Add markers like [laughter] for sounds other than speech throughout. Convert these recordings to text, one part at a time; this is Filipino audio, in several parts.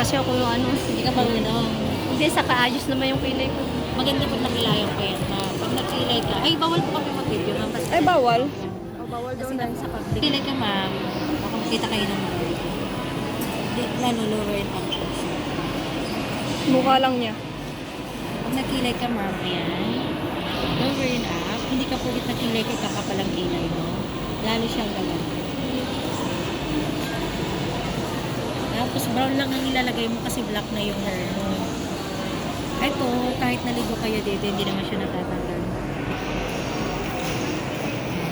kasi ako yung ano. Hindi ka marunong. Hindi, sa kaayos naman yung kilay ko. Maganda pag nakilayan ko yan. Ma. Pag nakilay ka, ay bawal po kami mag-video ma'am. Kasi, Ay, bawal. Oh, bawal daw kasi na. sa public. Kilay ka ma'am, baka makita kayo ng mga Di, lalo lower up. Mukha lang niya. Pag nakilay ka ma'am, ayan. Lower and up. Hindi ka pulit nakilay ka, kakapalang kilay mo. Lalo siyang galang. Tapos brown lang ang ilalagay mo kasi black na yung hair mo. Ito, kahit naligo kayo dito, hindi naman siya natatanggal.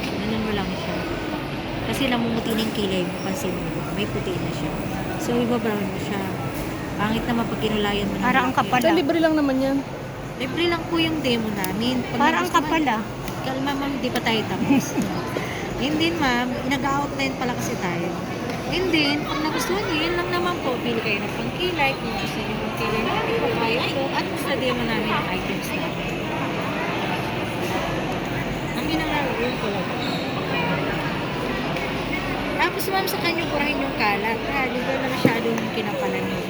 Ganun mo lang siya. Kasi namumuti na yung kilay mo, pansin mo. May puti na siya. So, iba-brown mo siya. Pangit naman pag kinulayan mo ng Parang ang kapal So, ah. libre lang naman yan. Libre lang po yung demo namin. Pag Parang ang kapal ah. Kalma ma'am, di pa tayo tapos. [laughs] Then ma'am, nag-outline pala kasi tayo. And then, pag nagustuhan niyo, yun lang naman po. Pili kayo ng pangkilay. Kung gusto niyo ng kilay namin, papayag po. At sa demo namin ang items namin. Ang ginagawa ko lang. Tapos ma'am, sa kanyo burahin yung kalat. Ha, di ba na masyadong kinapalan yun.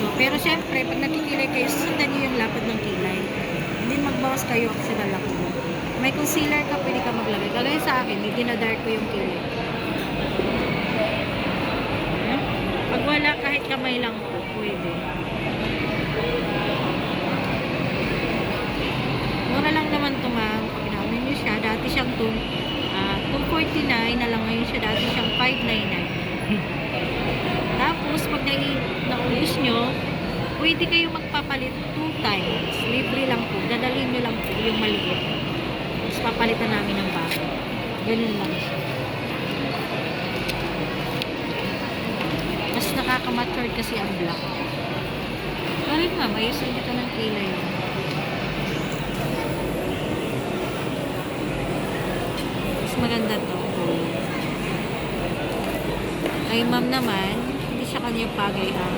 Ano, pero syempre, pag nakikilay kayo, susundan niyo yung lapad ng kilay. Hindi magbawas kayo kasi lalaki mo. May concealer ka, pwede ka maglagay. Kagaya sa akin, may dinadark ko yung kilay. Wala, kahit kamay lang po, pwede. Mura lang naman ito, ma'am. Pag inamin niyo siya, dati siyang tum, ah, 249 na lang ngayon siya, dati siyang 599. [laughs] Tapos, pag naubos nyo, pwede kayo magpapalit two times. Libre lang po. Dadalhin nyo lang po yung maliit. Tapos papalitan namin ng bago. Ganun lang siya. Nakaka-matured kasi ang black. Sorry ma'am, ayusin dito ng kilay. Mas maganda to. Kay ma'am naman, hindi siya kanya bagay ang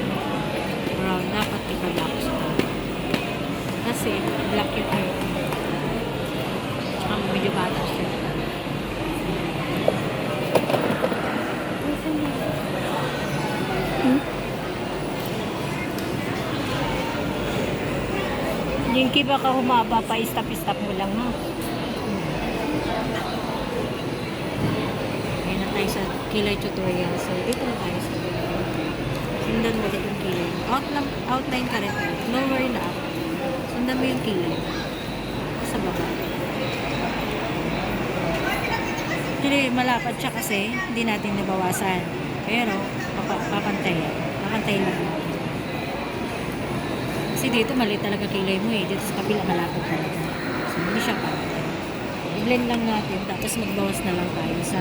brown. Dapat iba-black siya. Kasi black yung hair. Tsaka medyo bata siya. Yung kiba ka humaba pa, istap-istap mo lang ha. Ngayon na tayo sa kilay tutorial. So, dito na tayo sa Sundan mo ulit yung kilay. Outline, outline ka rin. Lower na up. Sundan mo yung kilay. Sa baba. Actually, malapad siya kasi hindi natin nabawasan. Pero, papa, papantay. Papantay lang. Kasi dito mali talaga kilay mo eh. Dito sa kabila malapad talaga. So, hindi siya pantay. I-blend lang natin. Tapos magbawas na lang tayo sa.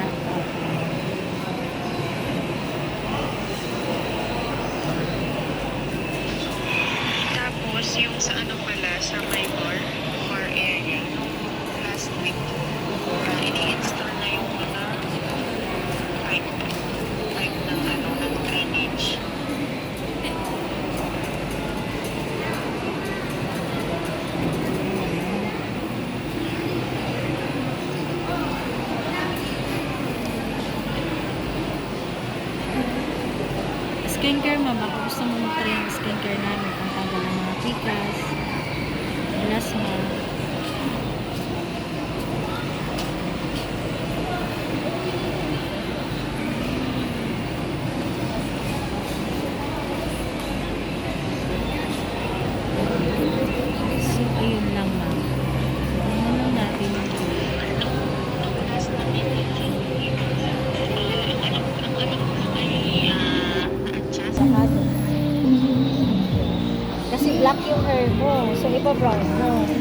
Tapos, yung sa ano pala, sa my Skincare, mama. Kung gusto mo mag-try ang skincare namin, na-adjust. sakado. Kasi black yung hair mo. So, iba brown mo.